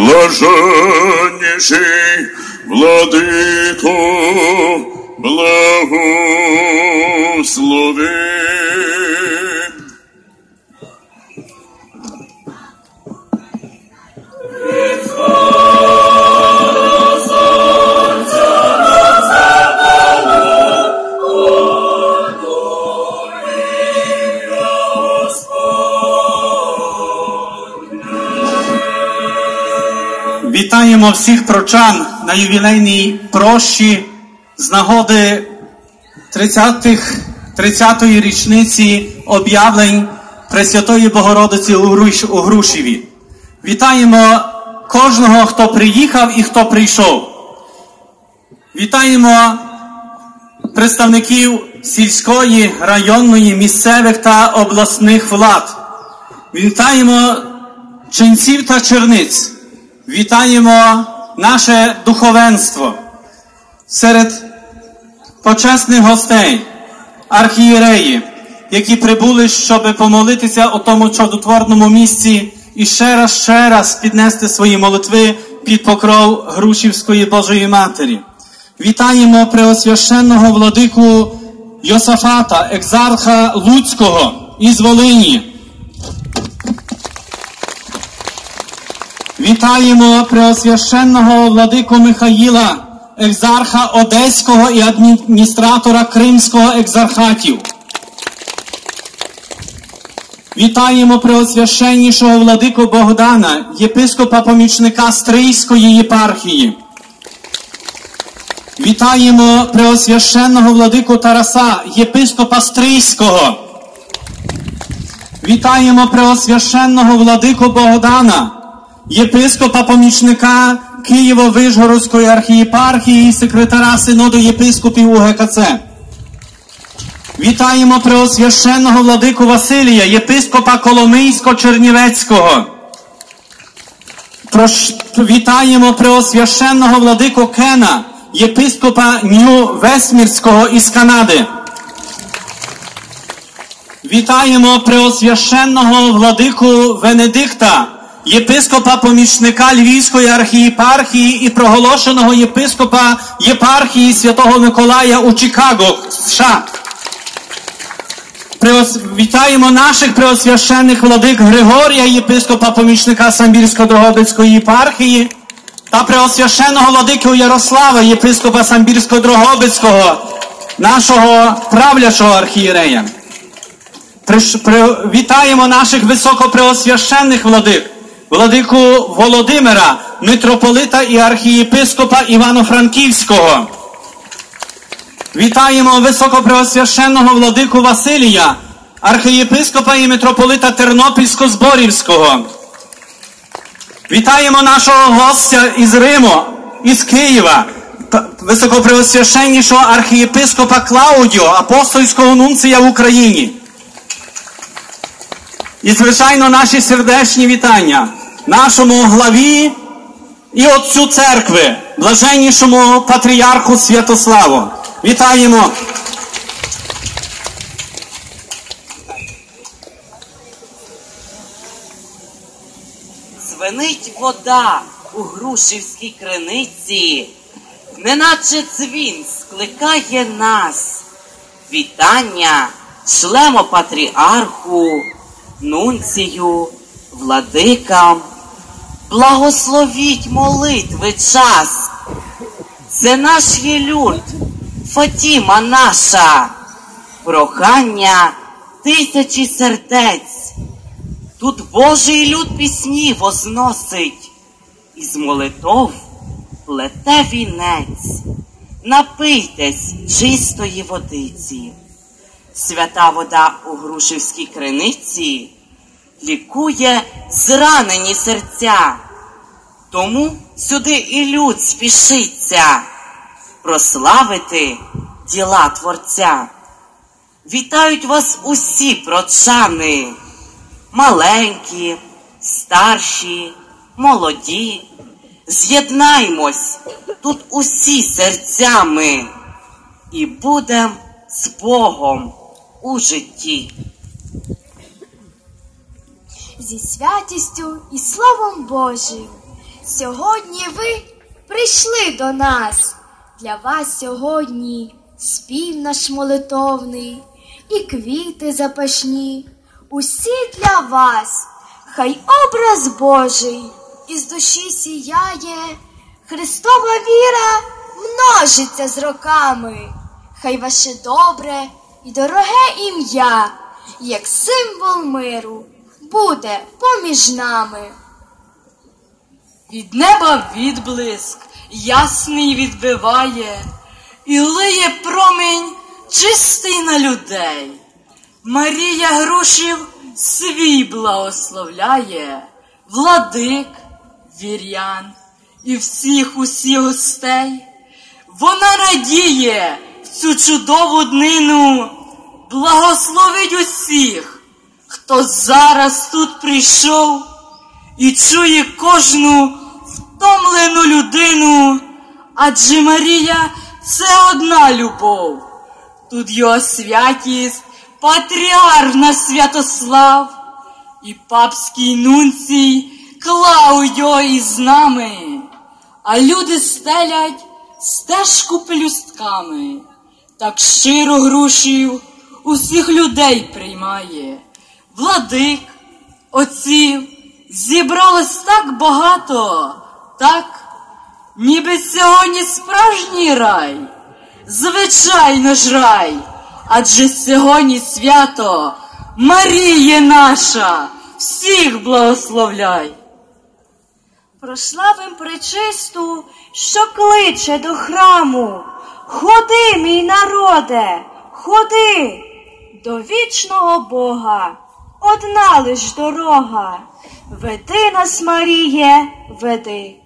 блаженніший владико, благослови. Вітаємо всіх прочан на ювілейній прощі з нагоди 30-х 30-ї річниці об'явлень Пресвятої Богородиці у Грушеві. Вітаємо кожного, хто приїхав і хто прийшов. Вітаємо представників сільської, районної, місцевих та обласних влад. Вітаємо ченців та черниць. Вітаємо наше духовенство серед почесних гостей, архієреї, які прибули, щоб помолитися у тому чудотворному місці і ще раз, ще раз піднести свої молитви під покров Грушівської Божої Матері. Вітаємо преосвященного владику Йосафата, екзарха Луцького із Волині. Вітаємо преосвященного владику Михаїла, екзарха Одеського і адміністратора Кримського екзархатів. Вітаємо преосвященнішого владику Богдана, єпископа помічника Стрийської єпархії. Вітаємо преосвященного владику Тараса, єпископа Стрийського. Вітаємо преосвященного владику Богдана, єпископа помічника Києво-Вишгородської архієпархії і секретара Синоду єпископів УГКЦ. Вітаємо преосвященного владику Василія, єпископа Коломийсько-Чернівецького. Прош... Вітаємо преосвященного владику Кена, єпископа Нью-Весмірського із Канади. Вітаємо преосвященного владику Венедикта, єпископа помічника Львівської архієпархії і проголошеного єпископа єпархії Святого Миколая у Чикаго, США. Вітаємо наших преосвященних владик Григорія, єпископа помічника Самбірсько-Дрогобицької єпархії, та преосвященного владику Ярослава, єпископа Самбірсько-Дрогобицького, нашого правлячого архієрея. Вітаємо наших високопреосвященних владик, владику Володимира, митрополита і архієпископа Івано-Франківського. Вітаємо високопреосвященного владику Василія, архієпископа і митрополита Тернопільсько-Зборівського. Вітаємо нашого гостя із Риму, із Києва, високопреосвященнішого архієпископа Клаудіо, апостольського нунція в Україні. І, звичайно, наші сердечні вітання нашому главі і отцю церкви, блаженнішому патріарху Святославу. Вітаємо! Звенить вода у грушівській криниці, неначе дзвін скликає нас. Вітання шлемо патріарху, нунцію, владикам. Благословіть молитви час. Це наш є люд, Фатіма наша, прохання тисячі сердець. Тут Божий люд пісні возносить, із молитов плете вінець, напийтесь чистої водиці. Свята вода у Грушівській криниці лікує зранені серця, тому сюди і люд спішиться прославити діла Творця. Вітають вас усі прочани маленькі, старші, молоді. З'єднаймось тут усі серцями і будем з Богом у житті. Зі святістю і Словом Божим, Сьогодні ви прийшли до нас. Для вас сьогодні спів наш молитовний і квіти запашні. Усі для вас, хай образ Божий із душі сіяє, Христова віра множиться з роками. Хай ваше добре і дороге ім'я, як символ миру, буде поміж нами. Від неба відблиск ясний відбиває, і лиє промінь чистий на людей. Марія Грушів свій благословляє, владик, вірян і всіх усіх гостей. Вона радіє в цю чудову днину, благословить усіх, хто зараз тут прийшов і чує кожну втомлену людину, адже Марія це одна любов. Тут його святість, патріарх наш Святослав і папський нунцій Клаудіо із нами, а люди стелять стежку пелюстками, так щиро грушів усіх людей приймає. Владик, отців, зібралось так багато, так, ніби сьогодні справжній рай, звичайно ж рай, адже сьогодні свято Маріє наша, всіх благословляй. Прославим пречисту, що кличе до храму. Ходи, мій народе, ходи до вічного Бога, одна лиш дорога. Веди нас, Маріє, веди.